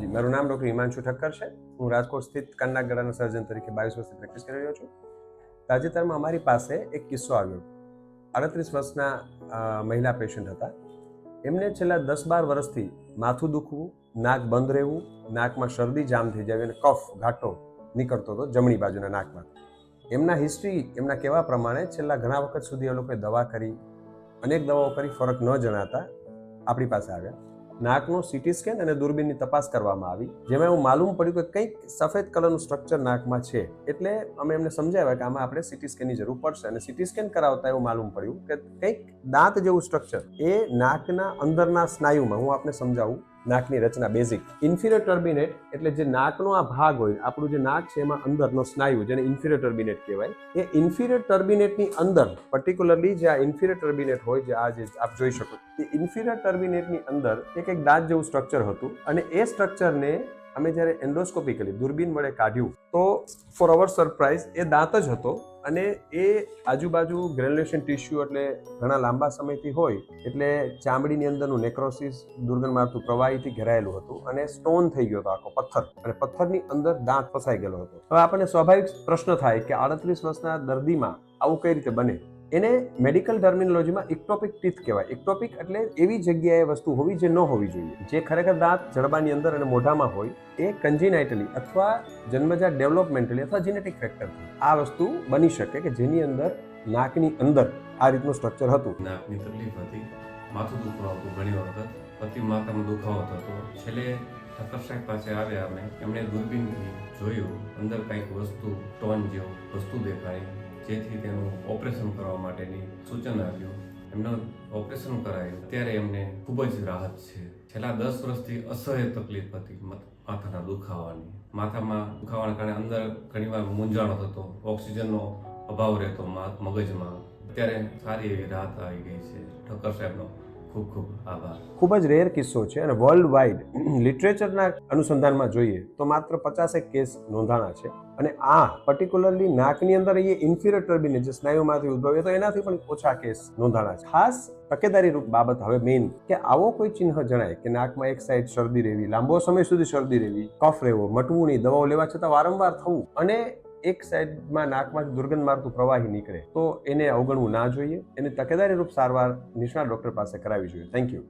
જી, મારું નામ ડૉક્ટર હિમાંશુ ઠક્કર છે. હું રાજકોટ સ્થિત કાનના ગળાના સર્જન તરીકે બાવીસ વર્ષથી પ્રેક્ટિસ કરી રહ્યો છું. તાજેતરમાં અમારી પાસે એક કિસ્સો આવ્યો. અડત્રીસ વર્ષના મહિલા પેશન્ટ હતા. એમને છેલ્લા દસ બાર વર્ષથી માથું દુખવું, નાક બંધ રહેવું, નાકમાં શરદી જામ થઈ જાય અને કફ, ઘાટો નીકળતો હતો જમણી બાજુના નાકમાં. એમના હિસ્ટ્રી એમના કહેવા પ્રમાણે છેલ્લા ઘણા વખત સુધી એ લોકોએ દવા કરી, અનેક દવાઓ કરી, ફરક ન જણાતા આપણી પાસે આવ્યા. નાકનો સીટી સ્કેન અને દૂરબીનની તપાસ કરવામાં આવી, જેમાં એવું માલુમ પડ્યું કે કંઈક સફેદ કલરનું સ્ટ્રક્ચર નાકમાં છે. એટલે અમે એમને સમજાવ્યા કે આમાં આપણે સીટી સ્કેનની જરૂર પડશે અને સીટી સ્કેન કરાવતા એવું માલુમ પડ્યું કે કંઈક દાંત જેવું સ્ટ્રક્ચર એ નાકના અંદરના સ્નાયુમાં, હું આપને સમજાવું નાકની રચના બેઝિક ઇન્ફિરિયર ટર્બિનેટ એટલે જે નાકનો આ ભાગ હોય, આપણું જે નાક છે એમાં અંદરનો સ્નાયુ, જેને ઇન્ફિરિયર ટર્બિનેટ કહેવાય, એ ઇન્ફિરિયર ટર્બિનેટની અંદર પર્ટિક્યુલરલી જે આ ઇન્ફિરિયર ટર્બિનેટ હોય, જે આ જે આપ જોઈ શકો એ ઇન્ફિરિયર ટર્બિનેટની અંદર એક એક દાંત જેવું સ્ટ્રક્ચર હતું અને એ સ્ટ્રક્ચરને અમે જ્યારે એન્ડોસ્કોપિકલી દૂરબીન વડે કાઢ્યું, તો ફોર અવર સરપ્રાઇઝ એ દાંત જ હતો અને એ આજુબાજુ ગ્રેન્યુલેશન ટિશ્યુ એટલે ઘણા લાંબા સમયથી હોય, એટલે ચામડીની અંદરનું નેક્રોસિસ દુર્ગંધ મારતું પ્રવાહીથી ઘેરાયેલું હતું અને સ્ટોન થઈ ગયો હતો આખો પથ્થર. અને પથ્થરની અંદર દાંત ફસાઈ ગયેલો હતો. હવે આપણને સ્વાભાવિક પ્રશ્ન થાય કે આડત્રીસ વર્ષના દર્દીમાં આવું કઈ રીતે બને? એને મેડિકલ ટર્મિનોલોજીમાં ઇક્ટોપિક ટીથ કહેવાય. ઇક્ટોપિક એટલે એવી જગ્યાએ વસ્તુ હોવી જે ન હોવી જોઈએ. જે ખરેખર દાંત જડબાની અંદર અને મોઢામાં હોય, એ કન્જીનાઇટલી અથવા જન્મજાત ડેવલપમેન્ટલી અથવા જીનેટિક ફેક્ટરથી આ વસ્તુ બની શકે કે જેની અંદર નાકની અંદર આ રીતનું સ્ટ્રક્ચર હતું. નાકની તકલીફ હતી. માથું દુખવા હતું ઘણી વખત. પતિ માથામાં દુખાવો થતો. છેલ્લે ઠક્કર પાસે આવ્યા અમે એમણે દૂરબીનથી જોયું. અંદર કંઈક વસ્તુ, ટોન જેવું વસ્તુ દેખાણી જેથી તેનું ઓપરેશન કરવા માટેની સૂચન આપ્યું એમનું ઓપરેશન કરાયું. ત્યારે એમને ખૂબ જ રાહત છે. છેલ્લા દસ વર્ષથી અસહ્ય તકલીફ હતી માથાના દુખાવાની. માથામાં દુખાવાના કારણે અંદર ઘણીવાર મૂંઝાણો થતો ઓક્સિજનનો અભાવ રહેતો મગજમાં. અત્યારે સારી એવી રાહત આવી ગઈ છે. ઠક્કર સાહેબનો ખૂબ ખૂબ આભાર. ખૂબ જ રેર કિસ્સો છે અને વર્લ્ડ વાઇડ લિટરેચરના અનુસંધાનમાં જોઈએ તો માત્ર પચાસેક કેસ નોંધાણા છે અને આ પર્ટિક્યુલરલી નાકની અંદર એ ઇન્ફિરિયર ટર્બિનેટ જે સ્નાયુમાંથી ઉદ્ભવે તો એનાથી પણ ઓછા કેસ નોંધાણા છે. ખાસ તકેદારી રૂપ બાબત હવે મેઇન કે આવો કોઈ ચિહ્ન જણાય કે નાકમાં એક સાઈડ શરદી રહેવી, લાંબો સમય સુધી શરદી રહેવી, કફ રહેવો, મટવું નહીં, દવાઓ લેવા છતાં વારંવાર થવું અને એક સાઈડમાં નાકમાંથી દુર્ગંધ મારતું પ્રવાહી નીકળે, તો એને અવગણવું ના જોઈએ. એને તકેદારી રૂપ સારવાર નિષ્ણાત ડોક્ટર પાસે કરાવી જોઈએ. Thank you